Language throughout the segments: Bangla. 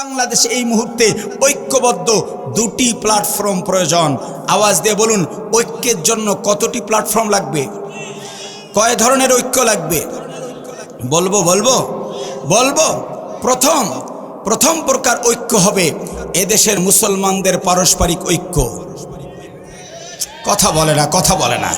বাংলাদেশে এই মুহূর্তে ঐক্যবদ্ধ দুটি প্ল্যাটফর্ম প্রয়োজন। আওয়াজ দিয়ে বলুন, ঐক্যের জন্য কতটি প্ল্যাটফর্ম লাগবে? কয় ধরনের ঐক্য লাগবে? বলব বলব? বলব, প্রথম প্রথম প্রকার ঐক্য হবে এদেশের মুসলমানদের পারস্পরিক ঐক্য। কথা বলে না, কথা বলে না।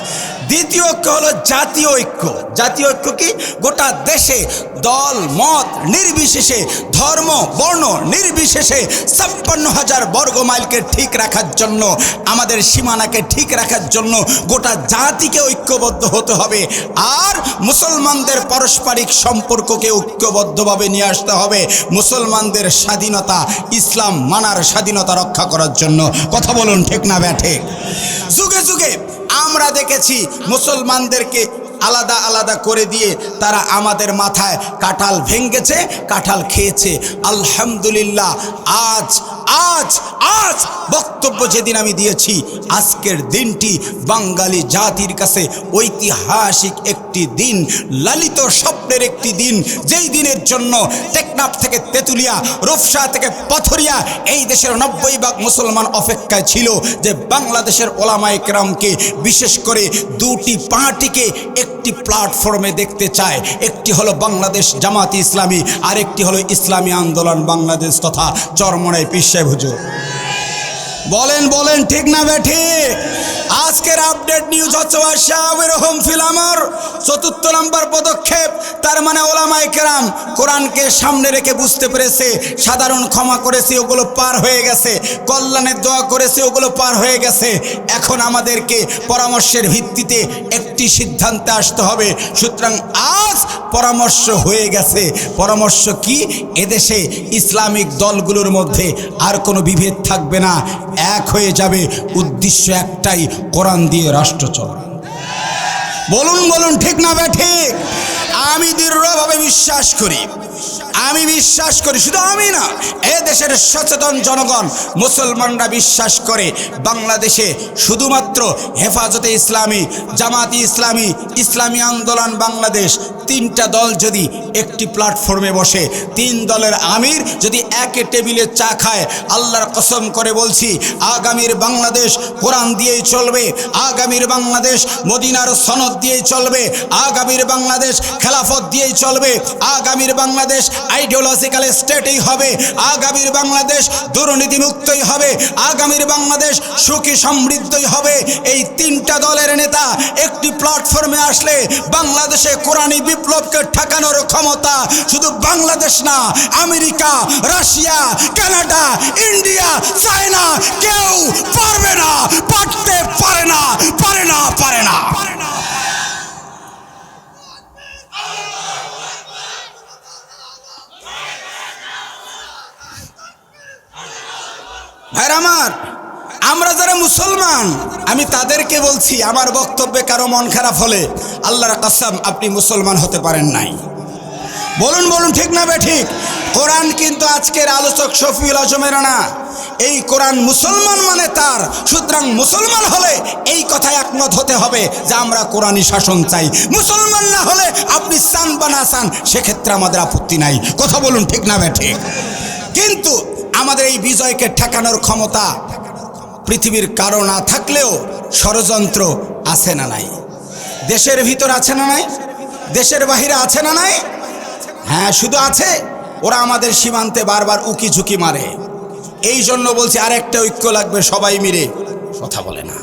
দ্বিতীয় ঐক্য হলো জাতীয় ঐক্য। জাতীয় ঐক্য কি? গোটা দেশে দল, মত নির্বিশেষে, ধর্ম, বর্ণ নির্বিশেষে ছাপ্পান্ন হাজার বর্গ মাইলকে ঠিক রাখার জন্য, আমাদের সীমানাকে ঠিক রাখার জন্য গোটা জাতিকে ঐক্যবদ্ধ হতে হবে। আর মুসলমানদের পারস্পরিক সম্পর্ককে ঐক্যবদ্ধভাবে নিয়ে আসতে হবে। মুসলমানদের স্বাধীনতা, ইসলাম মানার স্বাধীনতা রক্ষা করার জন্য। কথা বলুন ঠিক না, ব্যাঠে। যুগে যুগে যুগে আমরা দেখেছি মুসলমানদেরকে আলাদা আলাদা করে দিয়ে তারা আমাদের মাথায় কাঁঠাল ভেঙ্গেছে কাঁঠাল খেয়েছে। আলহামদুলিল্লাহ, আজ আজ আজ বক্তব্য যেদিন আমি দিয়েছি, আজকের দিনটি বাঙালি জাতির কাছে ঐতিহাসিক একটি দিন, লালিত স্বপ্নের একটি দিন। যেই দিনের জন্য টেকনাফ থেকে তেঁতুলিয়া, রূপসা থেকে পথরিয়া, এই দেশের নব্বই ভাগ মুসলমান অপেক্ষায় ছিল যে বাংলাদেশের ওলামা একরামকে বিশেষ করে দুটি পার্টিকে একটি প্ল্যাটফর্মে দেখতে চায়। একটি হলো বাংলাদেশ জামাতি ইসলামী আর একটি হলো ইসলামী আন্দোলন বাংলাদেশ তথা চরমনাই পিসাই হুজুর। বলেন বলেন, ঠিক না বেঠি আজকের আপডেট নিউজ হচ্ছে শাহের হোম ফিলামর চতুর্থ নম্বর পদক্ষেপ, তার মানে ওলামাই কেরাম, কোরআনকে সামনে রেখে বুঝতে পেরেছে, সাধারণ ক্ষমা করেছে, ওগুলো পার হয়ে গেছে, কল্যাণের দোয়া করেছে, ওগুলো পার হয়ে গেছে। এখন আমাদেরকে পরামর্শের ভিত্তিতে একটি সিদ্ধান্তে আসতে হবে। সুতরাং আজ পরামর্শ হয়ে গেছে। পরামর্শ কি? এদেশে ইসলামিক দলগুলোর মধ্যে আর কোনো বিভেদ থাকবে না। এক হয়ে যাবে উদ্দেশ্য একটাই, কোরআন দিয়ে রাষ্ট্র চলা। বলুন বলুন, ঠিক না ব্যা ঠিক? আমি দৃঢ়ভাবে বিশ্বাস করি। আমি বিশ্বাস করি, শুধু আমি না, এ দেশের সচেতন জনগণ, মুসলমানরা বিশ্বাস করে বাংলাদেশে শুধুমাত্র হেফাজতে ইসলামী জামাতি ইসলামী ইসলামী আন্দোলন বাংলাদেশ তিনটা দল যদি একটি প্ল্যাটফর্মে বসে, তিন দলের আমির যদি একে টেবিলে চা খায়, আল্লাহর কসম করে বলছি, আগামীর বাংলাদেশ কোরআন দিয়েই চলবে, আগামীর বাংলাদেশ মদিনার সনদ দিয়েই চলবে, আগামীর বাংলাদেশ খেলাফত দিয়েই চলবে, আগামীর বাংলাদেশ আইডিওলজিক্যাল স্টেটেই হবে, আগামীর বাংলাদেশ দুর্নীতি মুক্তই হবে, আগামীর বাংলাদেশ সুখী সমৃদ্ধই হবে। এই তিনটা দলের নেতা একটি প্ল্যাটফর্মে আসলে বাংলাদেশে কোরআনী বিপ্লবকে ঠেকানোর ক্ষমতা শুধু বাংলাদেশ না, America, Russia, Canada, India, China কেউ পারবে না, পারতে পারে না পারে না পারে না। ভাইর আমার, আমরা যারা মুসলমান, আমি তাদেরকে বলছি, আমার বক্তব্যে কারও মন খারাপ হলে আল্লাহর কাসাম আপনি মুসলমান হতে পারেন নাই। বলুন বলুন, ঠিক না বে ঠিক? কোরআন কিন্তু আজকের আলোচক শফিউল আজমের না। এই কোরআন মুসলমান মানে তার, সুতরাং মুসলমান হলে এই কথায় একমত হতে হবে যে আমরা কোরআনই শাসন চাই। মুসলমান না হলে আপনি চান বা না চান, সেক্ষেত্রে আমাদের আপত্তি নাই। কথা বলুন, ঠিক না বে ঠিক? কিন্তু আমাদের এই বিজয়কে ঠেকানোর ক্ষমতা পৃথিবীর কারও না থাকলেও ষড়যন্ত্র আছে না নাই? দেশের ভিতর আছে না নাই? দেশের বাহিরে আছে না নাই? হ্যাঁ শুধু আছে। ওরা আমাদের সীমান্তে বারবার উকি ঝুঁকি মারে। এই জন্য বলছি, আরেকটা ঐক্য লাগবে, সবাই মিলে। কথা বলে না।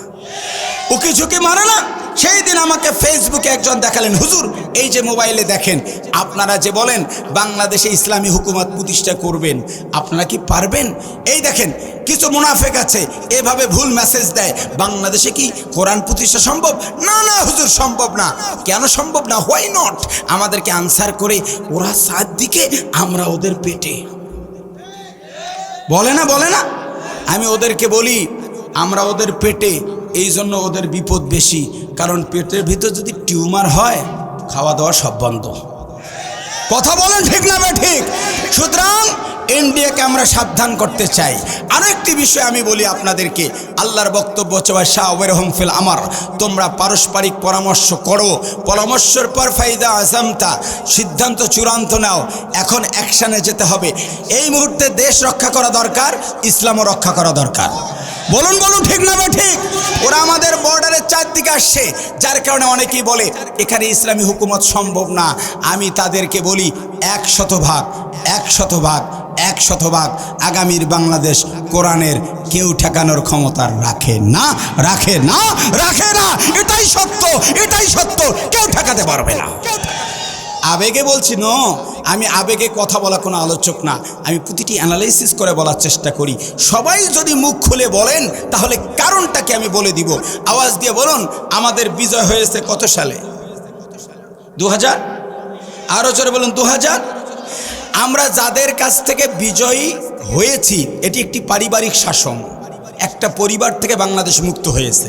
উকি ঝুঁকি মারে না। সেই দিন আমাকে ফেসবুকে একজন দেখালেন, হুজুর, এই যে মোবাইলে দেখেন, আপনারা যে বলেন বাংলাদেশে ইসলামী হুকুমত প্রতিষ্ঠা করবেন, আপনারা কি পারবেন? এই দেখেন, কিছু মুনাফেক আছে, এভাবে ভুল মেসেজ দেয়, বাংলাদেশে কি কোরআন প্রতিষ্ঠা সম্ভব? না না, হুজুর, সম্ভব না। কেন সম্ভব না? হোয়াই নট আমাদেরকে আনসার করে, ওরা সাত দিকে আমরা ওদের পেটে। বলে না বলে না? আমি ওদেরকে বলি, আমরা ওদের পেটে এই জন্য ওদের বিপদ বেশি। কারণ পেটের ভিতর যদি টিউমার হয় খাওয়া দাওয়া সব বন্ধ। কথা বলেন ঠিক না ঠিক? সুতরাং ইন্ডিয়াকে আমরা সাবধান করতে চাই। আরও একটি বিষয় আমি বলি আপনাদেরকে, আল্লাহর বক্তব্য হচ্ছে বা শাহ ওয়েরহম ফিল আমার। তোমরা পারস্পরিক পরামর্শ করো। পরামর্শের পর ফাইদা আসামতা সিদ্ধান্ত চূড়ান্ত নাও। এখন অ্যাকশানে যেতে হবে। এই মুহূর্তে দেশ রক্ষা করা দরকার, ইসলামও রক্ষা করা দরকার। বলুন বলুন, ঠিক না ঠিক? ওরা আমাদের বর্ডারের চারদিকে আসছে, যার কারণে অনেকেই বলে, এখানে ইসলামী হুকুমত সম্ভব না। আমি তাদেরকে বলি এক শতভাগ এক শতভাগ এক শতভাগ আগামীর বাংলাদেশ কোরআনের কেউ ঠেকানোর ক্ষমতা রাখে না রাখে না রাখে না। এটাই সত্য এটাই সত্য। কেউ ঠেকাতে পারবে না। আবেগে বলছি, ন, আমি আবেগে কথা বলা কোনো আলোচক না। আমি প্রতিটি অ্যানালাইসিস করে বলার চেষ্টা করি। সবাই যদি মুখ খুলে বলেন, তাহলে কারণটাকে আমি বলে দিব। আওয়াজ দিয়ে বলুন, আমাদের বিজয় হয়েছে কত সালে? দু হাজার আরও জোরে বলুন দু হাজার আমরা যাদের কাছ থেকে বিজয়ী হয়েছি, এটি একটি পারিবারিক শাসন। একটা পরিবার থেকে বাংলাদেশ মুক্ত হয়েছে।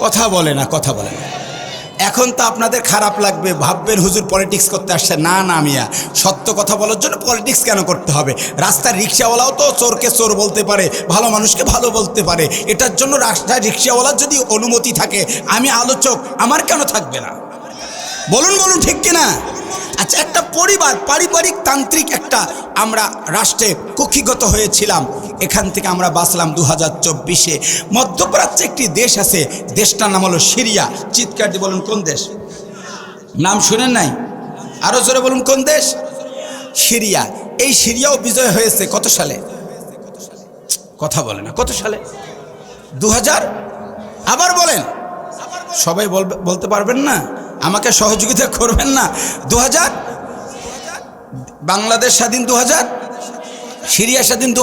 কথা বলে না, কথা বলে না। এখন তো আপনাদের খারাপ লাগবে, ভাববেন হুজুর পলিটিক্স করতে আসছে। না না, মিয়া। সত্য কথা বলার জন্য পলিটিক্স কেন করতে হবে? রাস্তার রিক্সাওয়ালাও তো চোরকে চোর বলতে পারে, ভালো মানুষকে ভালো বলতে পারে। এটার জন্য রাস্তায় রিক্সাওয়ালার যদি অনুমতি থাকে, আমি আলোচক, আমার কেন থাকবে না? বলুন বলুন, ঠিক কিনা? আচ্ছা একটা পরিবার, পারিবারিক তান্ত্রিক একটা আমরা রাষ্ট্রে কক্ষিগত হয়েছিলাম। এখান থেকে আমরা বাঁচলাম দু হাজার চব্বিশে। মধ্যপ্রাচ্যে একটি দেশ আছে, দেশটার নাম হলো সিরিয়া। চিৎকার দিয়ে বলুন, কোন দেশ? নাম শুনেন নাই? আরও জোরে বলুন, কোন দেশ? সিরিয়া। এই সিরিয়াও বিজয় হয়েছে কত সালে? কথা বলে না, কত সালে? দু হাজার আবার বলেন। সবাই বলতে পারবেন না? আমাকে সহযোগিতা করবেন না। দু হাজার বাংলাদেশ স্বাধীন দু হাজার সিরিয়া স্বাধীন দু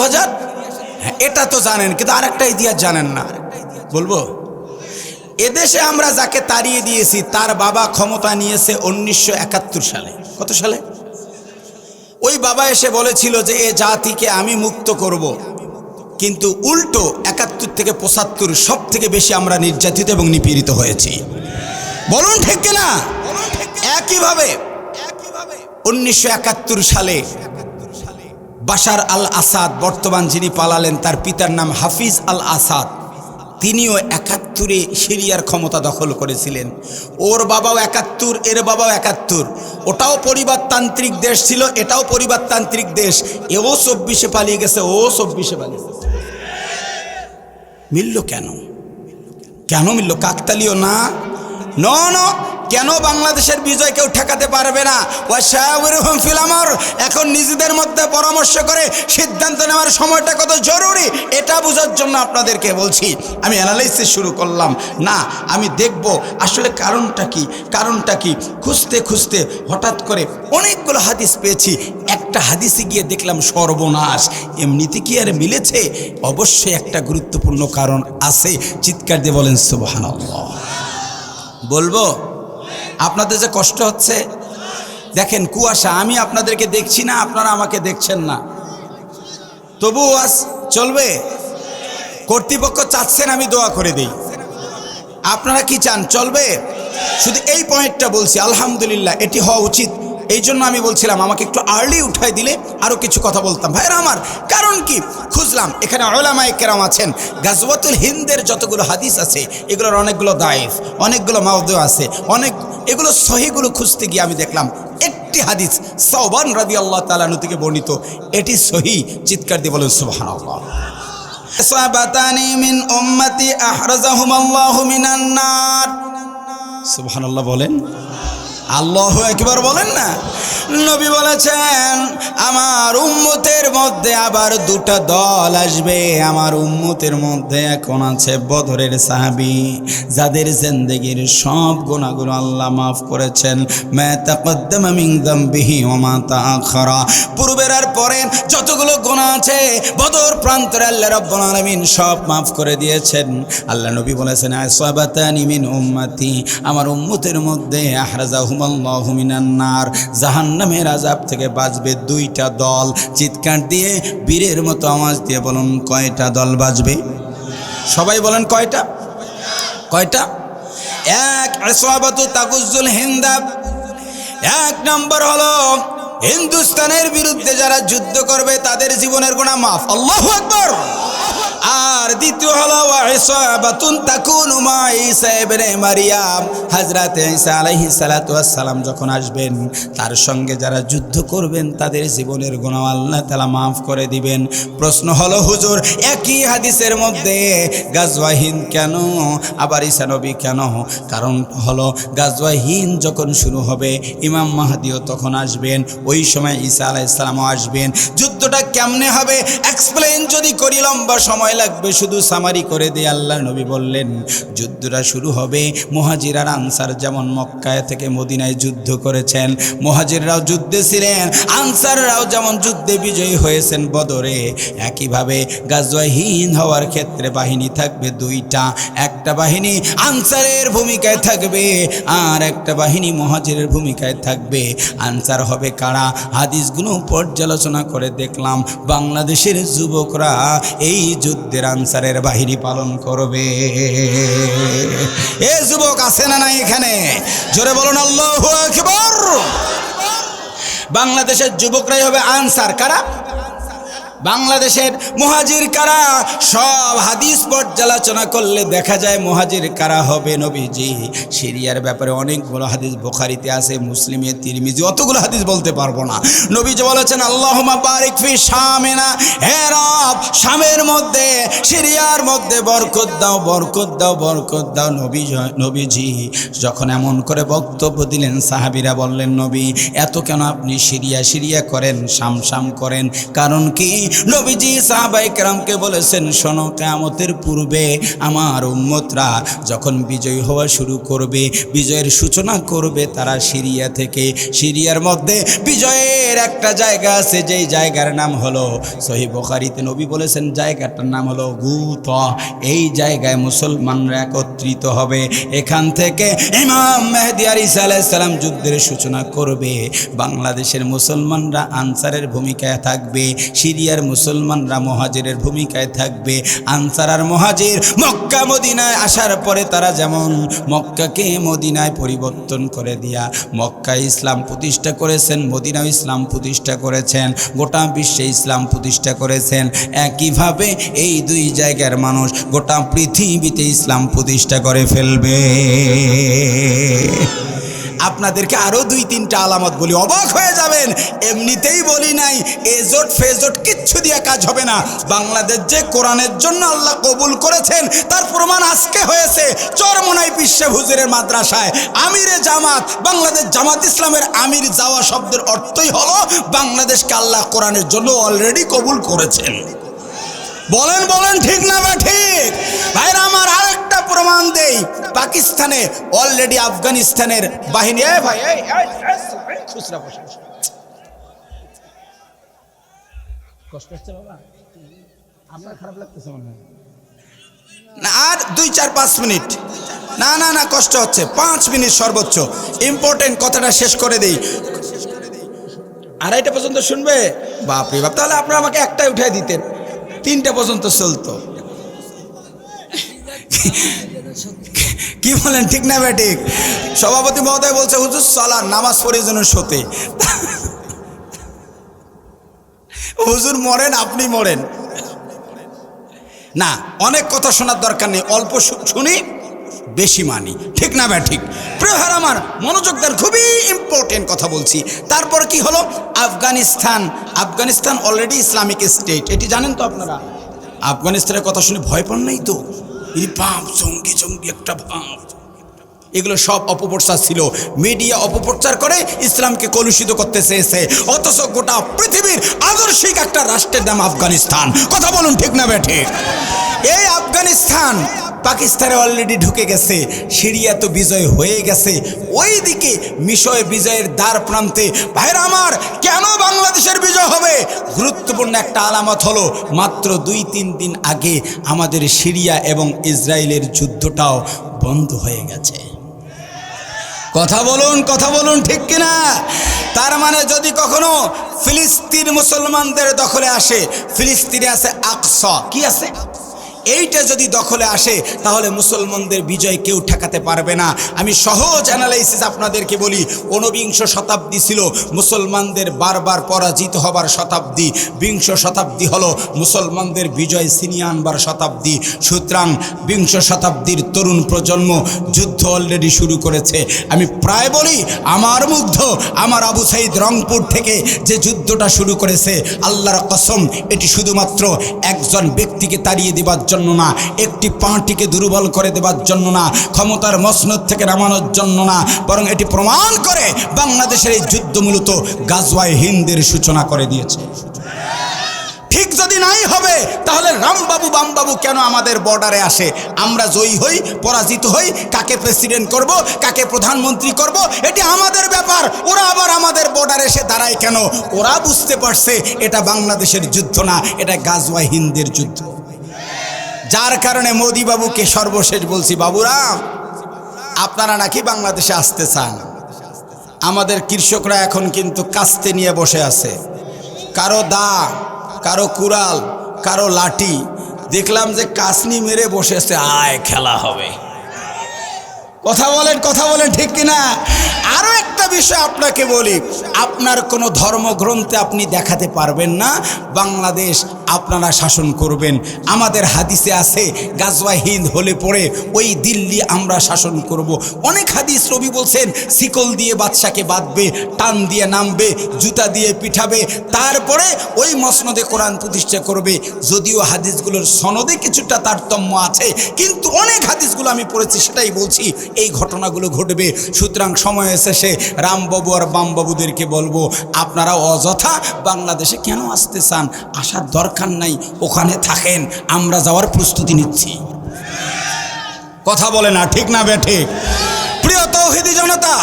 হ্যাঁ এটা তো জানেন, কিন্তু আরেকটা ইতিহাস জানেন না। বলব? এদেশে আমরা যাকে তাড়িয়ে দিয়েছি, তার বাবা ক্ষমতা নিয়েছে উনিশশো একাত্তর সালে। কত সালে? ওই বাবা এসে বলেছিল যে, এ জাতিকে আমি মুক্ত করব। কিন্তু উল্টো একাত্তর থেকে পঁচাত্তর সব থেকে বেশি আমরা নির্যাতিত এবং নিপীড়িত হয়েছি। বলুন ঠিক কিনা? একইভাবে উনিশশো একাত্তর সালে বাশার আল আসাদ বর্তমান যিনি পালালেন, তার পিতার নাম হাফিজ আল আসাদ তিনিও একাত্তরে সিরিয়ার ক্ষমতা দখল করেছিলেন। ওর বাবাও একাত্তর, এর বাবাও একাত্তর। ওটাও পরিবারতান্ত্রিক দেশ ছিল, এটাও পরিবারতান্ত্রিক দেশ। এও চব্বিশে পালিয়ে গেছে, ও চব্বিশে পালিয়ে গেছে। মিলল কেন? কেন মিলল? কাকতালিও না? ন কেন বাংলাদেশের বিজয় কেউ ঠেকাতে পারবে না? ওয়াশাউরুহুম ফিল আমর। এখন নিজেদের মধ্যে পরামর্শ করে সিদ্ধান্ত নেওয়ার সময়টা কত জরুরি, এটা বোঝার জন্য আপনাদেরকে বলছি। আমি অ্যানালাইসিস শুরু করলাম। না, আমি দেখব আসলে কারণটা কি? কারণটা কি? খুঁজতে খুঁজতে হঠাৎ করে অনেকগুলো হাদিস পেয়েছি। একটা হাদিসে গিয়ে দেখলাম সর্বনাশ। এমনিতে কি আর মিলেছে? অবশ্যই একটা গুরুত্বপূর্ণ কারণ আছে। চিৎকার দিয়ে বলেন, সুবহানাল্লাহ। বলব? আপনাদের যে কষ্ট হচ্ছে, দেখেন কুয়াশা, আমি আপনাদেরকে দেখছি না, আপনারা আমাকে দেখছেন না। তবু আজ চলবে? কর্তৃপক্ষ চাচ্ছেন আমি দোয়া করে দিই। আপনারা কি চান, চলবে? শুধু এই পয়েন্টটা বলছি, আলহামদুলিল্লাহ, এটি হওয়া উচিত। এই জন্য আমি বলছিলাম, আমাকে একটু আর্লি উঠাই দিলে আরও কিছু কথা বলতাম। ভাইরা আমার, কারণ কি? খুঁজলাম, এখানে ওলামায় কেরাম আছেন। গাজওয়াতুল হিন্দের যতগুলো হাদিস আছে, এগুলোর অনেকগুলো দায়েফ, অনেকগুলো মাউদু আছে, অনেক, এগুলো সহিগুলো খুঁজতে গিয়ে আমি দেখলাম, একটি হাদিস সৌবান রাদি আল্লাহ তালানু থেকে বর্ণিত। এটি সহি, চিৎকার দিয়ে বলেন সুবাহ বলেন। আল্লাহ একবার বলেন না? নবী বলেছেন, আমার উম্মতের মধ্যে আবার দুটা দল আসবে। আমার উম্মতের মধ্যে এখন আছে বদরের সাহাবি, যাদের জিন্দেগির সব গুণাগুলো আল্লাহ মাফ করেছেন। পূর্বের আর পরের যতগুলো গোনা আছে, বদর প্রান্তরে আল্লাহ রাব্বুল আলামিন সব মাফ করে দিয়েছেন। আল্লাহ নবী বলেছেন আমার উম্মতের মধ্যে আহরাজাহুমাল্লাহু মিনান নার। জাহান্নামের আযাব থেকে বাঁচবে দুইটা দল। চিৎকার দিয়ে, বীরের মতো আওয়াজ দিয়ে বলুন, কয়টা দল বাঁচবে? সবাই বলেন, কয়টা? কয়টা? এক তাগুজুল হিন্দাব। এক নম্বর হলো, হিন্দুস্তানের বিরুদ্ধে যারা যুদ্ধ করবে, তাদের জীবনের গুণা মাফ। আল্লাহু আকবার! আর দ্বিতীয় হলো ওয়াইসাবাতুন তাকুনু মা ঈসা ইবনে মারিয়াম। হযরত ঈসা আলাইহিস সালাতু সালাম যখন আসবেন, তার সঙ্গে যারা যুদ্ধ করবেন, তাদের জীবনের গুনাহ আল্লাহ তাআলা মাফ করে দিবেন। প্রশ্ন হলো, হুজুর, একই হাদিসের মধ্যে গাজওয়া হিন্দ কেন? আবার ঈসা নবী কেন? কারণ হলো, গাজওয়া হিন্দ যখন শুরু হবে, ইমাম মাহাদিও তখন আসবেন, ওই সময় ঈসা আলাইহিস সালামও আসবেন। যুদ্ধটা কেমনে হবে? এক্সপ্লেন যদি করি, লম্বা সময় লাগবে, শুধু সামারি করে দিয়ে আল্লাহ নবী বললেন, যুদ্ধটা শুরু হবে। মহাজির আর আনসার যেমন মক্কায় থেকে মদিনায় যুদ্ধ করেছেন, মহাজিররাও যুদ্ধে ছিলেন, আনসাররাও যেমন যুদ্ধে বিজয়ী হয়েছেন বদরে, একইভাবে গাজওয়াহীন হওয়ার ক্ষেত্রে বাহিনী থাকবে দুইটা, একটা বাহিনী আনসারের ভূমিকায় থাকবে, আর একটা বাহিনী মহাজিরের ভূমিকায় থাকবে। আনসার হবে কারা? হাদিসগুলো পর্যালোচনা করে দেখলাম, বাংলাদেশের যুবকরা এই যুদ্ধের আনসারের বাহিনী পালন করবে। এ যুবক আছে না নাই এখানে? জোরে বলুন, আল্লাহ বাংলাদেশের যুবকরাই হবে আনসার। কারা? বাংলাদেশের মুহাজির কারা? সব হাদিস পর্যালোচনা করলে দেখা যায় মুহাজির কারা হবে নবীজি। সিরিয়ার ব্যাপারে অনেকগুলো হাদিস বোখারিতে আছে, মুসলিমে, তিরমিজি, অতগুলো হাদিস বলতে পারব না। নবীজি বলেছেন আল্লাহুমা বারিক ফি শামেনা। হে রব মধ্যে, সিরিয়ার মধ্যে বরকত দাও বরকত দাও বরকত দাও নবী নবীজি। যখন এমন করে বক্তব্য দিলেন, সাহাবীরা বললেন, নবী, এত কেন আপনি সিরিয়া সিরিয়া করেন শাম করেন? কারণ কি? নবীজি সাহাবাই কেরামকে বলেছেন, শোনো, কেয়ামতের পূর্বে আমার উম্মতরা যখন বিজয় হওয়া শুরু করবে, বিজয়ের সূচনা করবে, তারা সিরিয়া থেকে, সিরিয়ার মধ্যে বিজয়ের একটা জায়গা আছে, যেই জায়গার নাম হলো সহি বখারিতে নবী বলেছেন, জায়গাটার নাম হলো গুত। এই জায়গায় মুসলমানরা একত্রিত হবে। এখান থেকে ইমাম মেহদি আলিসা আলাইসাল্লাম যুদ্ধের সূচনা করবে। বাংলাদেশের মুসলমানরা আনসারের ভূমিকায় থাকবে, সিরিয়ার মুসলমানরা মহাজিরের ভূমিকায় থাকবে। আনসার আর মহাজির মক্কা মদিনায় আসার পরে তারা যেমন মক্কাকে মদিনায় পরিবর্তন করে দিয়া মক্কা ইসলাম প্রতিষ্ঠা করেছেন, মদিনাও ইসলাম প্রতিষ্ঠা করেছেন, গোটা বিশ্বে ইসলাম প্রতিষ্ঠা করেছেন, একইভাবে এই দুই জায়গার মানুষ গোটা পৃথিবীতে ইসলাম প্রতিষ্ঠা করে ফেলবে। আপনাদেরকে আরও দুই, তিনটা আলামত বলি। অবাক হয়ে যাবেন, এমনিতেই বলি নাই এজোট ফেজোট কিচ্ছু দিয়ে কাজ হবে না। বাংলাদেশ যে কোরআনের জন্য আল্লাহ কবুল করেছেন, তার প্রমাণ আজকে হয়েছে চরমনাই বিশ্বে হুজুরের মাদ্রাসায়। আমিরে জামাত, বাংলাদেশ জামাত ইসলামের আমির যাওয়া শব্দের অর্থই হলো, বাংলাদেশকে আল্লাহ কোরআনের জন্য অলরেডি কবুল করেছেন। বলেন বলেন, ঠিক না বা ঠিক? ভাইরা, আমার আরেকটা প্রমাণ দেই। পাকিস্তানে অলরেডি আফগানিস্তানের বাহিনী ভাই। কষ্ট হচ্ছে বাবা? খারাপ লাগতেছে মনে আর দুই, চার, পাঁচ মিনিট। না না না, কষ্ট হচ্ছে। পাঁচ মিনিট সর্বোচ্চ। ইম্পর্টেন্ট কথাটা শেষ করে দেই। আড়াইটা পর্যন্ত শুনবে? বাপরে বাপ, তাহলে আপনারা আমাকে একটাই উঠাই দিতেন। তিনটা পর্যন্ত চলতো। কি বলেন, ঠিক না ব্যা ঠিক? সভাপতি মহোদয় বলছে, হুজুর চলার নামাজ পড়ে যেন সতে। হুজুর মরেন, আপনি মরেন। না, অনেক কথা শোনার দরকার নেই, অল্প শুনি। বেশি মানি। ঠিক না ভাই? ঠিক। ভাই আমার মনোযোগ দেন খুবই ইম্পর্টেন্ট কথা বলছি। তারপর কি হলো? Afghanistan. Afghanistan already Islamic State এটি জানেন তো আপনারা? আফগানিস্তানের কথা শুনে ভয় পান নাই তো? এই জঙ্গি জঙ্গি, একটা ভাব। এগুলো সব অপপ্রচার ছিল। মিডিয়া অপপ্রচার করে ইসলামকে কলুষিত করতে চেয়েছে। অথচ গোটা পৃথিবীর আদর্শিক একটা রাষ্ট্রের নাম আফগানিস্তান। কথা বলুন, ঠিক না বেঠে এই আফগানিস্তান পাকিস্তানে অলরেডি ঢুকে গেছে, সিরিয়া তো বিজয় হয়ে গেছে। ওই দিকে মিশয় বিজয়ের দ্বার প্রান্তে, ভাইরা আমার, কেন বাংলাদেশের বিজয় হবে? গুরুত্বপূর্ণ একটা আলামত হলো, মাত্র দুই তিন দিন আগে আমাদের সিরিয়া এবং ইসরায়েলের যুদ্ধটাও বন্ধ হয়ে গেছে। কথা বলুন কথা বলুন ঠিক কিনা? তার মানে যদি কখনো ফিলিস্তিন মুসলমানদের দখলে আসে, ফিলিস্তিনে আছে আকসা। কি আছে? এইটা যদি দখলে আসে, তাহলে মুসলমানদের বিজয় কেউ ঠেকাতে পারবে না। আমি সহজ অ্যানালাইসিস আপনাদেরকে বলি, ঊনবিংশ শতাব্দী ছিল মুসলমানদের বারবার পরাজিত হবার শতাব্দী। বিংশ শতাব্দী হলো মুসলমানদের বিজয় ছিনিয়ে আনবার শতাব্দী। সুতরাং বিংশ শতাব্দীর তরুণ প্রজন্ম যুদ্ধ অলরেডি শুরু করেছে। আমি প্রায় বলি, আমার মুগ্ধ, আমার আবু সাইদ রংপুর থেকে যে যুদ্ধটা শুরু করেছে, আল্লাহর কসম, এটি শুধুমাত্র একজন ব্যক্তিকে তাড়িয়ে দেবার জন্য না। একটি পার্টিকে দুর্বল করে দেবার জন্য না, ক্ষমতার মসনদ থেকে নামানোর জন্য না, বরং এটি প্রমাণ করে বাংলাদেশের এই যুদ্ধ মূলত গাজওয়ায় হিন্দের সূচনা করে দিয়েছে। ঠিক যদি নাই হবে, তাহলে রামবাবু বামবাবু কেন আমাদের বর্ডারে আসে? আমরা জয়ী হই, পরাজিত হই, কাকে প্রেসিডেন্ট করব, কাকে প্রধানমন্ত্রী করব, এটি আমাদের ব্যাপার। ওরা আবার আমাদের বর্ডারে এসে দাঁড়ায় কেন? ওরা বুঝতে পারছে এটা বাংলাদেশের যুদ্ধ না, এটা গাজওয়া হিন্দের যুদ্ধ। যার কারণে মোদি বাবুকে সর্বশেষ বলছি বাবুরাম আপনারা নাকি বাংলাদেশে আসতে চান। আমাদের কৃষকরা এখন কিন্তু কাস্তে নিয়ে বসে আছে। কারও দা, কারও কুড়াল, কারও লাঠি। দেখলাম যে কাসনি মেরে বসে আছে, আয়, খেলা হবে। কথা বলেন কথা বলেন, ঠিক কিনা? আরও একটা বিষয় আপনাকে বলি, আপনার কোনো ধর্মগ্রন্থে আপনি দেখাতে পারবেন না। বাংলাদেশ আপনারা শাসন করবেন। আমাদের হাদিসে আছে, গাজওয়া হিন্দ হলে পরে ওই দিল্লি আমরা শাসন করব। অনেক হাদিস রবি বলছেন, শিকল দিয়ে বাদশাকে বাঁধবে, টান দিয়ে নামবে, জুতা দিয়ে পিঠাবে, তারপরে ওই মসনদে কোরআন প্রতিষ্ঠা করবে। যদিও হাদিসগুলোর সনদে কিছুটা তারতম্য আছে, কিন্তু অনেক হাদিসগুলো আমি পড়েছি, সেটাই বলছি, এই ঘটনাগুলো ঘটবে। সুতরাং সময় এসেছে রামবাবু আর বামবাবুদেরকে বলব, আপনারা অযথা বাংলাদেশে কেন আসতে চান? আসার দরকার নাই, ওখানে থাকেন, আমরা যাওয়ার প্রস্তুতি নিচ্ছি। কথা বলে না, ঠিক না বে, ঠিক। প্রিয় তৌহিদি জনতা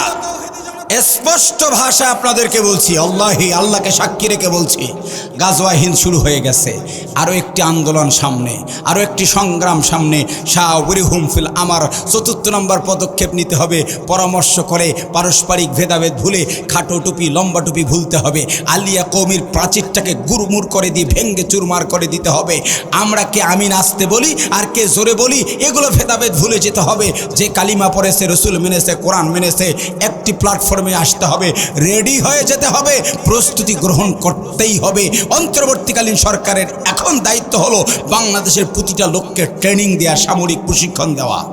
স্পষ্ট ভাষা আপনাদেরকে বলছি, আল্লাহি, আল্লাহকে সাক্ষী রেখে বলছি, গাজওয়া হিন্দ শুরু হয়ে গেছে। আরও একটি আন্দোলন সামনে আরও একটি সংগ্রাম সামনে। শাহ হুমফিল আমার, চতুর্থ নম্বর পদক্ষেপ নিতে হবে। পরামর্শ করে পারস্পরিক ভেদাভেদ ভুলে খাটো টুপি, লম্বা টুপি ভুলতে হবে। আলিয়া কৌমির প্রাচীরটাকে গুরমুর করে দিয়ে, ভেঙ্গে চুরমার করে দিতে হবে। আমরা কে আমিন আসতে বলি, আর কে জোরে বলি, এগুলো ভেদাভেদ ভুলে যেতে হবে। যে কালিমা পড়েছে, রসুল মেনেছে, কোরআন মেনেছে, একটি প্ল্যাটফর্মে আসতে হবে রেডি হয়ে যেতে হবে, প্রস্তুতি গ্রহণ করতেই হবে। অন্তর্বর্তীকালীন সরকারের এখন দায়িত্ব হলো বাংলাদেশের প্রতিটা লোককে ট্রেনিং দেওয়া সামরিক প্রশিক্ষণ দেওয়া।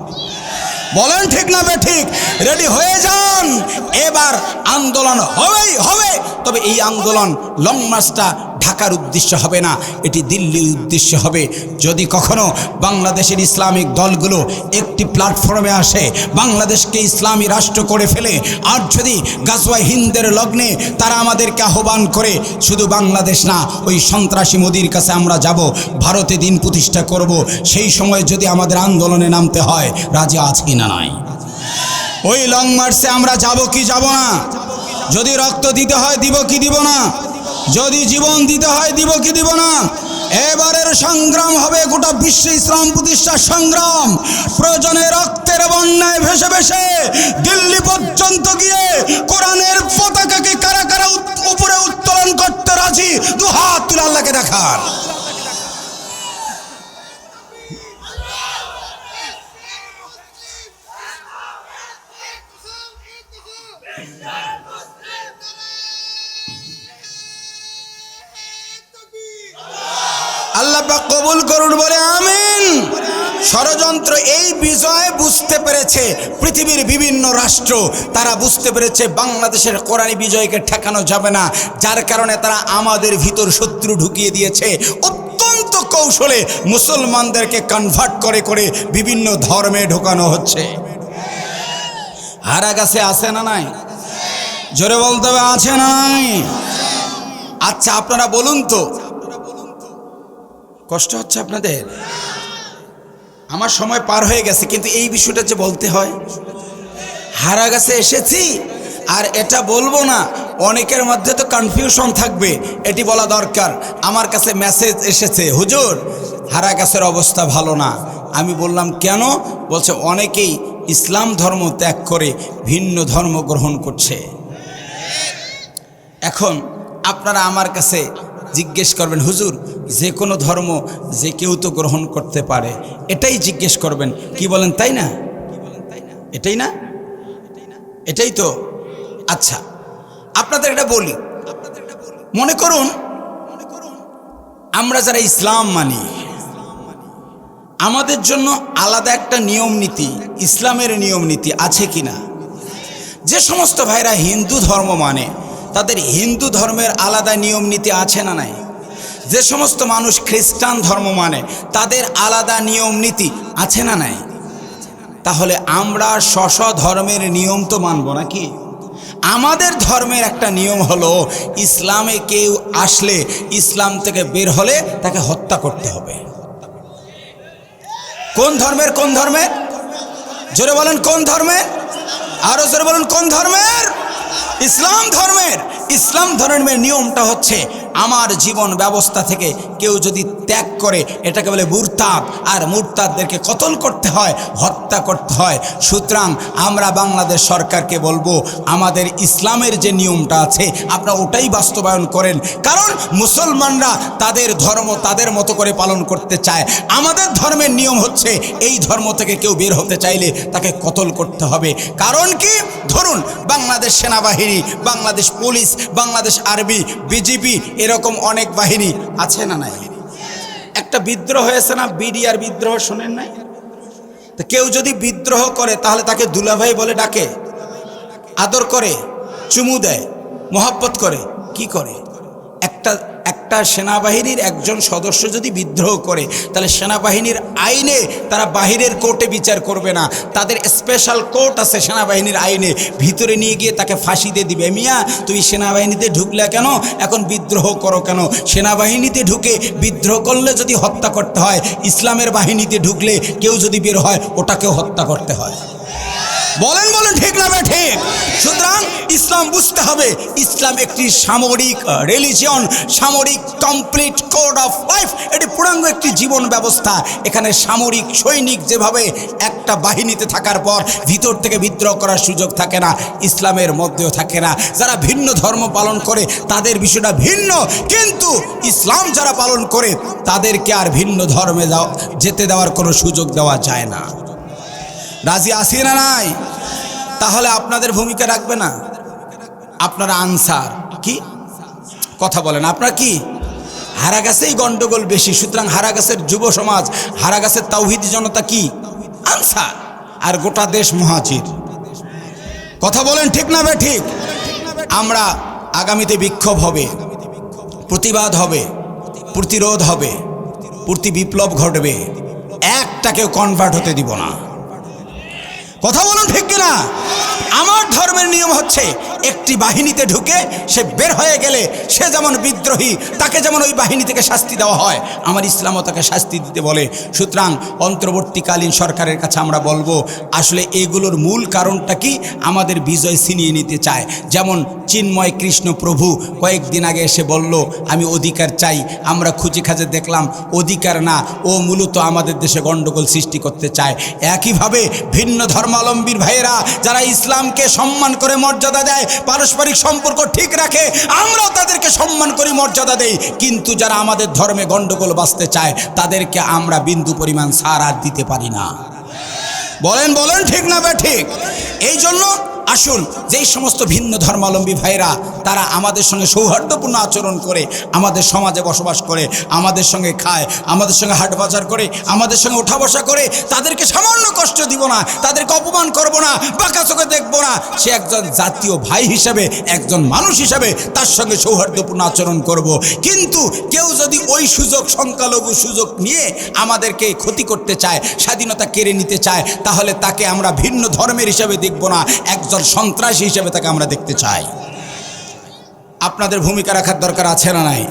বলেন ঠিক না ঠিক রেডি হয়ে যান। এবার আন্দোলন হবেই হবে। তবে এই আন্দোলন লং মার্চটা ঢাকার উদ্দেশ্য হবে না, এটি দিল্লির উদ্দেশ্য হবে। যদি কখনো বাংলাদেশের ইসলামিক দলগুলো একটি প্ল্যাটফর্মে আসে, বাংলাদেশকে ইসলামী রাষ্ট্র করে ফেলে, আর যদি গাজওয়া হিন্দের লগ্নে তারা আমাদেরকে আহ্বান করে, শুধু বাংলাদেশ না, ওই সন্ত্রাসী মোদির কাছে আমরা যাব, ভারতে দিন প্রতিষ্ঠা করব, সেই সময় যদি আমাদের আন্দোলনে নামতে হয়, রাজি আছি না নাই। ওই লং মার্চে আমরা যাব কি যাব না? যদি রক্ত দিতে হয়, দিব কি দিব না? যদি জীবন দিতে হয়, দিব কি দিব না? এবারের সংগ্রাম হবে গোটা বিশ্ব ইসলাম প্রতিষ্ঠার সংগ্রাম। প্রয়োজনে রক্তের বন্যায় ভেসে ভেসে দিল্লি পর্যন্ত গিয়ে কোরআনের পতাকাকে কারা কারা উপরে উত্তোলন করতে রাজি? দু হাত তুলে আল্লাহকে দেখার আল্লাহ পাক কবুল করুন, বলে আমিন। ষড়যন্ত্র এই বিজয় বুঝতে পেরেছে পৃথিবীর বিভিন্ন রাষ্ট্র। তারা বুঝতে পেরেছে বাংলাদেশের কোরআনী বিজয়কে ঠেকানো যাবে না, যার কারণে তারা আমাদের ভিতর শত্রু ঢুকিয়ে দিয়েছে। অত্যন্ত কৌশলে মুসলমানদেরকে কনভার্ট করে করে বিভিন্ন ধর্মে ঢোকানো হচ্ছে। হারা গাছে আছে না নাই? জোরে বলতে হবে, আছে না নাই? আচ্ছা আপনারা বলুন তো কষ্ট হচ্ছে আপনাদের? আমার সময় পার হয়ে গেছে, কিন্তু এই বিষয়টা যে বলতে হয়, হারা গেছে এসেছি, আর এটা বলব না, অনেকের মধ্যে তো কনফিউশন থাকবে, এটি বলা দরকার। আমার কাছে মেসেজ এসেছে, হুজুর, হারা গাছের অবস্থা ভালো না। আমি বললাম, কেন? বলছে, অনেকেই ইসলাম ধর্ম ত্যাগ করে ভিন্ন ধর্ম গ্রহণ করছে। এখন আপনারা আমার কাছে জিজ্ঞেস করবেন, হুজুর যে কোনো ধর্ম যে কেউ তো গ্রহণ করতে পারে। এটাই জিজ্ঞেস করবেন। কি বলেন, তাই না? এটাই না? এটাই তো? আচ্ছা আপনাদের এটা বলি। মনে করুন, আমরা যারা ইসলাম মানি, আমাদের জন্য আলাদা একটা নিয়ম নীতি, ইসলামের নিয়ম নীতি আছে কি না যে সমস্ত ভাইরা হিন্দু ধর্ম মানে তাদের হিন্দু ধর্মের আলাদা নিয়ম নীতি আছে না নাই? যে সমস্ত মানুষ খ্রিস্টান ধর্ম মানে তাদের আলাদা নিয়ম নীতি আছে না নাই? তাহলে আমরা স্ব ধর্মের নিয়ম তো মানব নাকি? আমাদের ধর্মের একটা নিয়ম হলো, ইসলামে কেউ আসলে ইসলাম থেকে বের হলে তাকে হত্যা করতে হবে। কোন ধর্মের কোন ধর্মের জোরে বলেন, কোন ধর্মের আরও জোরে বলেন, কোন ধর্মের? ইসলাম ধর্মের। ইসলাম ধর্মের নিয়মটা হচ্ছে আমার জীবন ব্যবস্থা থেকে কেউ যদি ত্যাগ করে, এটাকে বলে মুরতাদ। আর মুরতাদদেরকে কতল করতে হয়, হত্যা করতে হয়। সুতরাং আমরা বাংলাদেশ সরকারকে বলব, আমাদের ইসলামের যে নিয়মটা আছে, আপনারা ওটাই বাস্তবায়ন করেন। কারণ মুসলমানরা তাদের ধর্ম তাদের মতো করে পালন করতে চায়। আমাদের ধর্মের নিয়ম হচ্ছে, এই ধর্ম থেকে কেউ বের হতে চাইলে তাকে কতল করতে হবে। কারণ কি? ধরুন, বাংলাদেশ সেনাবাহিনী, বাংলাদেশ পুলিশ বাংলাদেশ, আরবি, বিজিবি এরকম অনেক বাহিনী আছে না নাই? একটা বিদ্রোহ হয়েছে না বিডিআর বিদ্রোহ শোনেন নাই? কেউ যদি বিদ্রোহ করে, তাহলে তাকে দুলাভাই বলে ডাকে, আদর করে, চুমু দেয়, মোহাব্বত করে, কি করে? একটা একটা সেনাবাহিনীর একজন সদস্য যদি বিদ্রোহ করে, তাহলে সেনাবাহিনীর আইনে তারা বাহিরের কোর্টে বিচার করবে না। তাদের স্পেশাল কোর্ট আছে সেনাবাহিনীর আইনে। ভিতরে নিয়ে গিয়ে তাকে ফাঁসি দিয়ে দিবে। মিয়া, তুমি সেনাবাহিনীতে ঢুকলে কেন? এখন বিদ্রোহ করো কেন? সেনাবাহিনীতে ঢুকে বিদ্রোহ করলে যদি হত্যা করতে হয়, ইসলামের বাহিনীতে ঢুকলে কেউ যদি বের হয়, ওটাকেও হত্যা করতে হয়। বলেন বলেন, ঠিক না ঠিক। সুতরাং ইসলাম বুঝতে হবে, ইসলাম একটি সামরিক রিলিজিয়ন সামরিক কমপ্লিট কোড অফ লাইফ এটি পূর্ণাঙ্গ একটি জীবন ব্যবস্থা। এখানে সামরিক, সৈনিক যেভাবে একটা বাহিনীতে থাকার পর ভিতর থেকে বিদ্রোহ করার সুযোগ থাকে না, ইসলামের মধ্যেও থাকে না। যারা ভিন্ন ধর্ম পালন করে, তাদের বিষয়টা ভিন্ন। কিন্তু ইসলাম যারা পালন করে, তাদেরকে আর ভিন্ন ধর্মে যেতে দেওয়ার কোনো সুযোগ দেওয়া যায় না। রাজি আসি না নাই? তাহলে আপনাদের ভূমিকা রাখবে না। আপনারা আনসার কি? কথা বলেন, আপনারা কি? হারাগাছেই গন্ডগোল বেশি, সুতরাং হারাগাছের যুব সমাজ হারাগাছের তাওহিদি জনতা কি? আনসার। আর গোটা দেশ মহাজির। কথা বলেন ঠিক না ভাই ঠিক? আমরা আগামীতে বিক্ষোভ হবে, প্রতিবাদ হবে, প্রতিরোধ হবে, প্রতি বিপ্লব ঘটবে। একটাকেও কনভার্ট হতে দিব না। কথা বলুন ঠিক কিনা? আমার ধর্মের নিয়ম হচ্ছে একটি বাহিনীতে ঢুকে সে বের হয়ে গেলে সে যেমন বিদ্রোহী, তাকে যেমন ওই বাহিনী থেকে শাস্তি দেওয়া হয়, আমার ইসলামও তাকে শাস্তি দিতে বলে। সুতরাং অন্তর্বর্তীকালীন সরকারের কাছে আমরা বলব, আসলে এগুলোর মূল কারণটা কি? আমাদের বিজয় ছিনিয়ে নিতে চায়। যেমন চিন্ময় কৃষ্ণ প্রভু কয়েকদিন আগে এসে বলল, আমি অধিকার চাই, আমরা খুঁজে খাজে দেখলাম অধিকার না, ও মূলত আমাদের দেশে গণ্ডগোল সৃষ্টি করতে চায়। একইভাবে ভিন্ন ধর্মাবলম্বীর ভাইয়েরা, যারা ইসলামকে সম্মান করে মর্যাদা দেয় পারস্পরিক সম্পর্ক ঠিক রাখে, আমরাও তাদেরকে সম্মান করি, মর্যাদা দেই। কিন্তু যারা আমাদের ধর্মে গণ্ডগোল বাঁচতে চায়, তাদেরকে আমরা বিন্দু পরিমাণ সার আর দিতে পারি না। বলেন বলেন, ঠিক না বে, ঠিক? এই জন্য আসুন, যেই সমস্ত ভিন্ন ধর্মাবলম্বী ভাইরা তারা আমাদের সঙ্গে সৌহার্দ্যপূর্ণ আচরণ করে, আমাদের সমাজে বসবাস করে, আমাদের সঙ্গে খায়, আমাদের সঙ্গে হাট বাজার করে, আমাদের সঙ্গে ওঠা বসা করে, তাদেরকে সামান্য কষ্ট দিব না, তাদেরকে অপমান করব না, বাঁকা চোখে দেখব না সে একজন জাতীয় ভাই হিসাবে, একজন মানুষ হিসাবে তার সঙ্গে সৌহার্দ্যপূর্ণ আচরণ করব। কিন্তু কেউ যদি ওই সুযোগ, সংখ্যালঘু সুযোগ নিয়ে আমাদেরকে ক্ষতি করতে চায়, স্বাধীনতা কেড়ে নিতে চায়, তাহলে তাকে আমরা ভিন্ন ধর্মের হিসাবে দেখব না একজন সন্ত্রাসী হিসেবে তাকে আমরা দেখতে চাই। আপনাদের ভূমিকা রাখার দরকার আছে না নাই?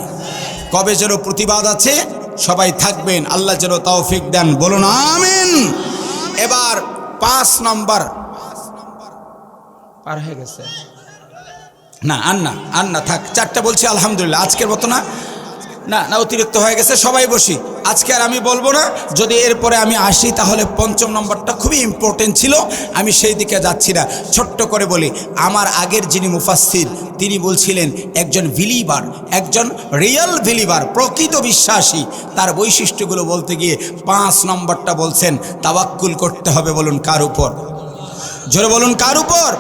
কবে যেন প্রতিবাদ আছে, সবাই থাকবেন, আল্লাহ যেন তৌফিক দেন, বলুন আমিন। এবার পাঁচ নম্বর। পার হয়ে গেছে। না আর না থাক, চারটা বলছি, আলহামদুলিল্লাহ, আজকের মতো না। না না, অতিরিক্ত হয়ে গেছে, সবাই বসি। আজকে আর আমি বলব না, যদি এরপরে আমি আসি, তাহলে পঞ্চম নম্বরটা খুবই ইম্পর্টেন্ট ছিল, আমি সেই দিকে যাচ্ছি না। ছোট্ট করে বলি, আমার আগের যিনি মুফাসির তিনি বলছিলেন, একজন বিলিভার, একজন রিয়েল বিলিভার প্রকৃত বিশ্বাসী। তার বৈশিষ্ট্যগুলো বলতে গিয়ে পাঁচ নম্বরটা বলছেন তাবাক্কুল করতে হবে বলুন কার উপর? জোরে বলুন কার উপর?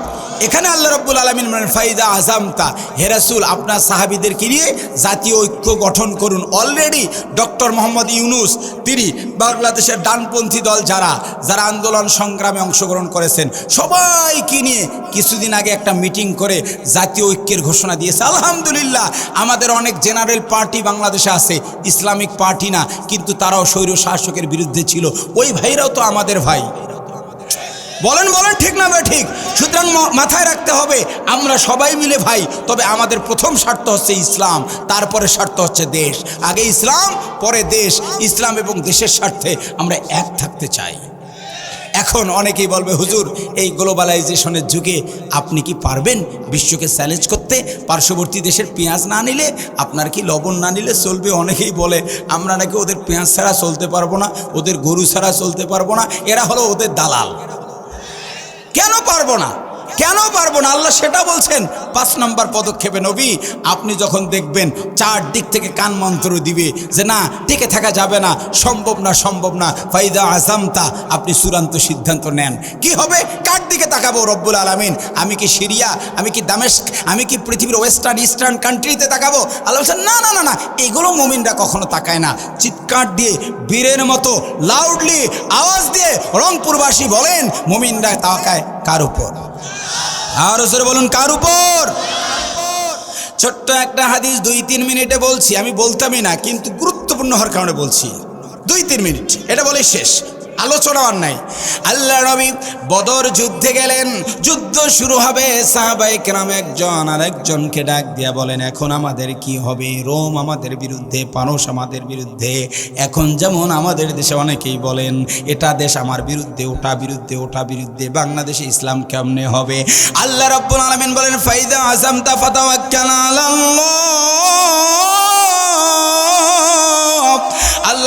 এখানে আল্লাহ রব্বুল আলমিন বলেন, ফাইদা আজামতা হেরাসুল আপনার সাহাবিদেরকে নিয়ে জাতীয় ঐক্য গঠন করুন। অলরেডি ডক্টর মোহাম্মদ ইউনুস, তিনি বাংলাদেশের ডানপন্থী দল যারা যারা আন্দোলন সংগ্রামে অংশগ্রহণ করেছেন, সবাইকে নিয়ে কিছুদিন আগে একটা মিটিং করে জাতীয় ঐক্যের ঘোষণা দিয়েছে। আলহামদুলিল্লাহ, আমাদের অনেক জেনারেল পার্টি বাংলাদেশে আছে, ইসলামিক পার্টি না, কিন্তু তারাও স্বৈর শাসকের বিরুদ্ধে ছিল। ওই ভাইরাও তো আমাদের ভাই। বলেন বলেন, ঠিক না ঠিক। সুতরাং মাথায় রাখতে হবে, আমরা সবাই মিলে ভাই, তবে আমাদের প্রথম স্বার্থ হচ্ছে ইসলাম তারপরে স্বার্থ হচ্ছে দেশ। আগে ইসলাম, পরে দেশ। ইসলাম এবং দেশের স্বার্থে আমরা এক থাকতে চাই। এখন অনেকেই বলবে, হুজুর, এই গ্লোবালাইজেশনের যুগে আপনি কি পারবেন বিশ্বকে চ্যালেঞ্জ করতে? পার্শ্ববর্তী দেশের পেঁয়াজ না নিলে আপনার কি লবণ না নিলে চলবে? অনেকেই বলে, আমরা নাকি ওদের পেঁয়াজ ছাড়া চলতে পারব না, ওদের গরু ছাড়া চলতে পারব না, এরা হলো ওদের দালাল। কেন পারব না? কেন পারব না? আল্লাহ সেটা বলছেন। পাঁচ নম্বর পদক্ষেপে নবী, আপনি যখন দেখবেন চার দিক থেকে কান মন্ত্র দিবে যে না, টিকে থাকা যাবে না, সম্ভব না সম্ভব না, ফাইদা আজামতা আপনি চূড়ান্ত সিদ্ধান্ত নেন। কি হবে? কার দিকে তাকাবো রব্বুল আলমিন? আমি কি সিরিয়া? আমি কি দামেস্ক? আমি কি পৃথিবীর ওয়েস্টার্ন, ইস্টার্ন কান্ট্রিতে তাকাবো? আল্লাহ বলছেন, না না না না, এগুলো মুমিনরা কখনো তাকায় না। চিৎকার দিয়ে, বীরের মতো লাউডলি আওয়াজ দিয়ে রংপুরবাসী বলেন, মুমিনরা তাকায় কার উপর? আর জোরে বলুন, কার উপর? ছোট্ট একটা হাদিস দুই তিন মিনিটে বলছি, আমি বলতামই না, কিন্তু গুরুত্বপূর্ণ হওয়ার কারণে বলছি। দুই তিন মিনিট, এটা বলে শেষ। আলোচনা আর নাই। আল্লাহ নবী বদর যুদ্ধে গেলেন। যুদ্ধ শুরু হবে সাহাবাই কেরাম একজন আর একজনকে ডাক দিয়া বলেন, এখন আমাদের কি হবে? রোম আমাদের বিরুদ্ধে পারস আমাদের বিরুদ্ধে। এখন যেমন আমাদের দেশে অনেকেই বলেন, এটা দেশ আমার বিরুদ্ধে, ওটা বিরুদ্ধে ওটা বিরুদ্ধে, বাংলাদেশে ইসলাম কেমনে হবে? আল্লাহ রাব্বুল আলামিন বলেন, ফাইদা আযামতা ফাতাওয়াক্কাল আলাল্লাহ।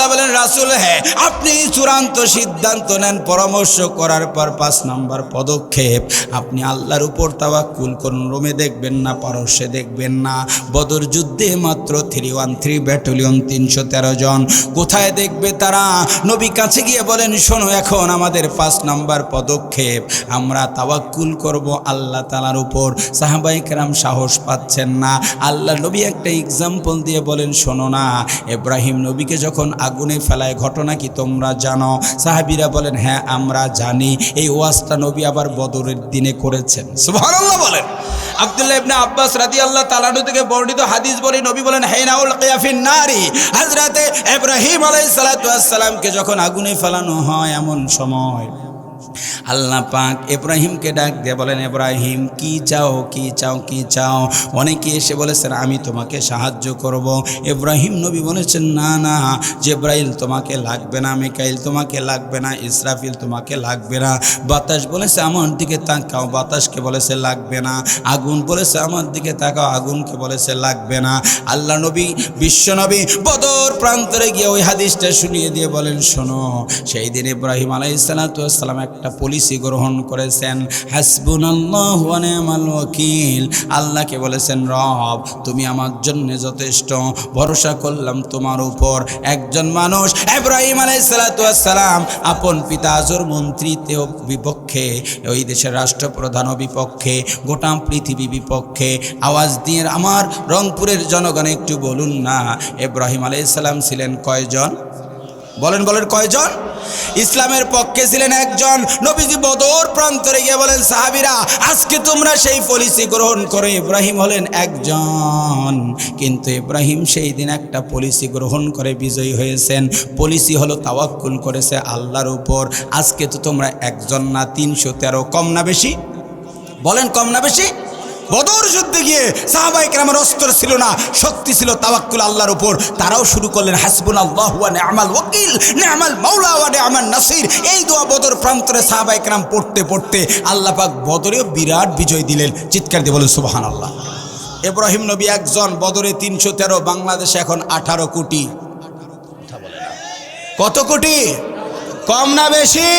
আল্লাহ বলেন, রাসুল হ্যাঁ আপনি চূড়ান্ত সিদ্ধান্ত নেন, পরামর্শ করার পর পাঁচ নাম্বার পদক্ষেপ, আপনি আল্লাহর উপর তাওয়াক্কুল করুন, রোমে দেখবেন না, পারস্যে দেখবেন না, বদর যুদ্ধে মাত্র থ্রি ওয়ান থ্রি ব্যাটালিয়ন তিনশো তেরো জন, কোথায় দেখবে তারা? নবী কাছে গিয়ে বলেন, শোনো, এখন আমাদের পাঁচ নাম্বার পদক্ষেপ, আমরা তাওয়াক্কুল করব আল্লাহ তালার উপর। সাহাবাই কেরাম সাহস পাচ্ছেন না। আল্লাহ নবী একটা এক্সাম্পল দিয়ে বলেন, শোনো না, এব্রাহিম নবীকে যখন আগুনে ফেলায় ঘটনা কি তোমরা জানো? সাহাবিরা বলেন হ্যাঁ আমরা জানি। এই ওয়াজটা নবী আবার বদরের দিনে করেছেন। সুবহানাল্লাহ বলেন। আব্দুল্লাহ ইবনে আব্বাস রাদিয়াল্লাহু তাআলা থেকে বর্ণিত হাদিস বলে, নবী বলেন হেনাউল কিয়াফিন নারি। হযরতে ইব্রাহিম আলাইহিস সালাতু যখন আগুনে ফেলানো হয় এমন সময় আল্লাহ পাক ইব্রাহিমকে ডাক দিয়ে বলেন, ইব্রাহিম, কি চাও কি চাও কি চাও? অনেকে এসে বলেছেন আমি তোমাকে সাহায্য করব। ইব্রাহিম নবী বলেছেন, না না, জেব্রাইল তোমাকে লাগবে না, মিকাইল তোমাকে লাগবে না, ইসরাফিল তোমাকে লাগবে না। বাতাস বলেছে আমার দিকে তাকাও, বাতাসকে বলেছে লাগবে না। আগুন বলেছে আমার দিকে তাকাও, আগুনকে বলেছে লাগবে না। আল্লাহ নবী, বিশ্ব নবী, বদর প্রান্তরে গিয়ে ওই হাদিসটা শুনিয়ে দিয়ে বলেন, শোনো, সেই দিন ইব্রাহিম আলাইসালাম একটা পলিসি গ্রহণ করেছেন। হাসবুন আল্লাহ ওয়াকিল। আল্লাহকে বলেছেন, রব, তুমি আমার জন্য যথেষ্ট। ভরসা করলাম তোমার উপর। একজন মানুষ ইব্রাহিম আলাইসালাম আপন পিতা আজর বিপক্ষে, ওই দেশের রাষ্ট্রপ্রধানও বিপক্ষে, গোটা পৃথিবী বিপক্ষে। আওয়াজ দিয়ে আমার রংপুরের জনগণ একটু বলুন না, ইব্রাহিম আলাইসাল্লাম ছিলেন কয়জন? বলেন বলেন কয়জন? ইসলামের পক্ষে ছিলেন একজন। নবীজি বদর প্রান্তরে গিয়ে বলেন, সাহাবিরা, আজকে তোমরা সেই পলিসি গ্রহণ করো ইব্রাহিম হলেন একজন। কিন্তু ইব্রাহিম সেই দিন একটা পলিসি গ্রহণ করে বিজয়ী হয়েছেন। পলিসি হলো তাওয়াক্কুল করেছে আল্লাহর উপর। আজকে তো তোমরা একজন না, তিনশো তেরো। কম না বেশি? বলেন কম না বেশি? বদর যুদ্ধে গিয়ে সাহাবাই কেরামের অস্ত্র ছিল না, শক্তি ছিল তাওয়াক্কুল আল্লাহর উপর। তারাও শুরু করলেন হাসবুন আল্লাহ আমাল ওকিল নি'মাল মাওলা নি'মান নাসির। এই দোয়া বদর প্রান্তরে সাহাবাই কেরাম পড়তে পড়তে আল্লাহ পাক বদরেও বিরাট বিজয় দিলেন। চিৎকার দিয়ে বলেন, সুবহানাল্লাহ। ইব্রাহিম নবী একজন, বদরে তিনশো তেরো, বাংলাদেশে এখন আঠারো কোটি। কত কোটি? কম না বেশি?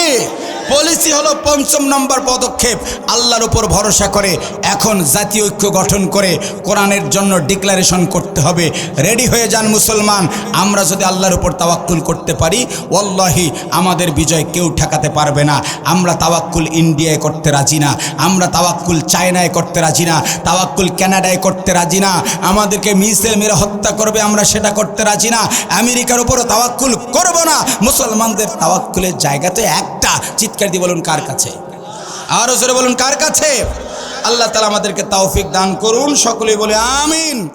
পলিসি হলো পঞ্চম নম্বর পদক্ষেপ। আল্লাহর উপর ভরসা করে এখন জাতীয় ঐক্য গঠন করে কোরআনের জন্য ডিক্লারেশন করতে হবে। রেডি হয়ে যান মুসলমান, আমরা যদি আল্লাহর উপর তাওয়াক্কুল করতে পারি, ওয়াল্লাহি, আমাদের বিজয় কেউ ঠেকাতে পারবে না। আমরা তাওয়াক্কুল ইন্ডিয়ায় করতে রাজি না, আমরা তাওয়াক্কুল চায়নায় করতে রাজি না, তাওয়াক্কুল কানাডায় করতে রাজি না, আমাদেরকে মিসেল মেরে হত্যা করবে, আমরা সেটা করতে রাজি না। আমেরিকার উপরও তাওয়াক্কুল করব না। মুসলমানদের তাওয়াক্কুলের জায়গা তো একটা চিৎকার দিয়ে বলুন কার কাছে? আরও জোরে বলুন কার কাছে? আল্লাহ তালা আমাদেরকে তাওফিক দান করুন, সকলেই বলে আমিন।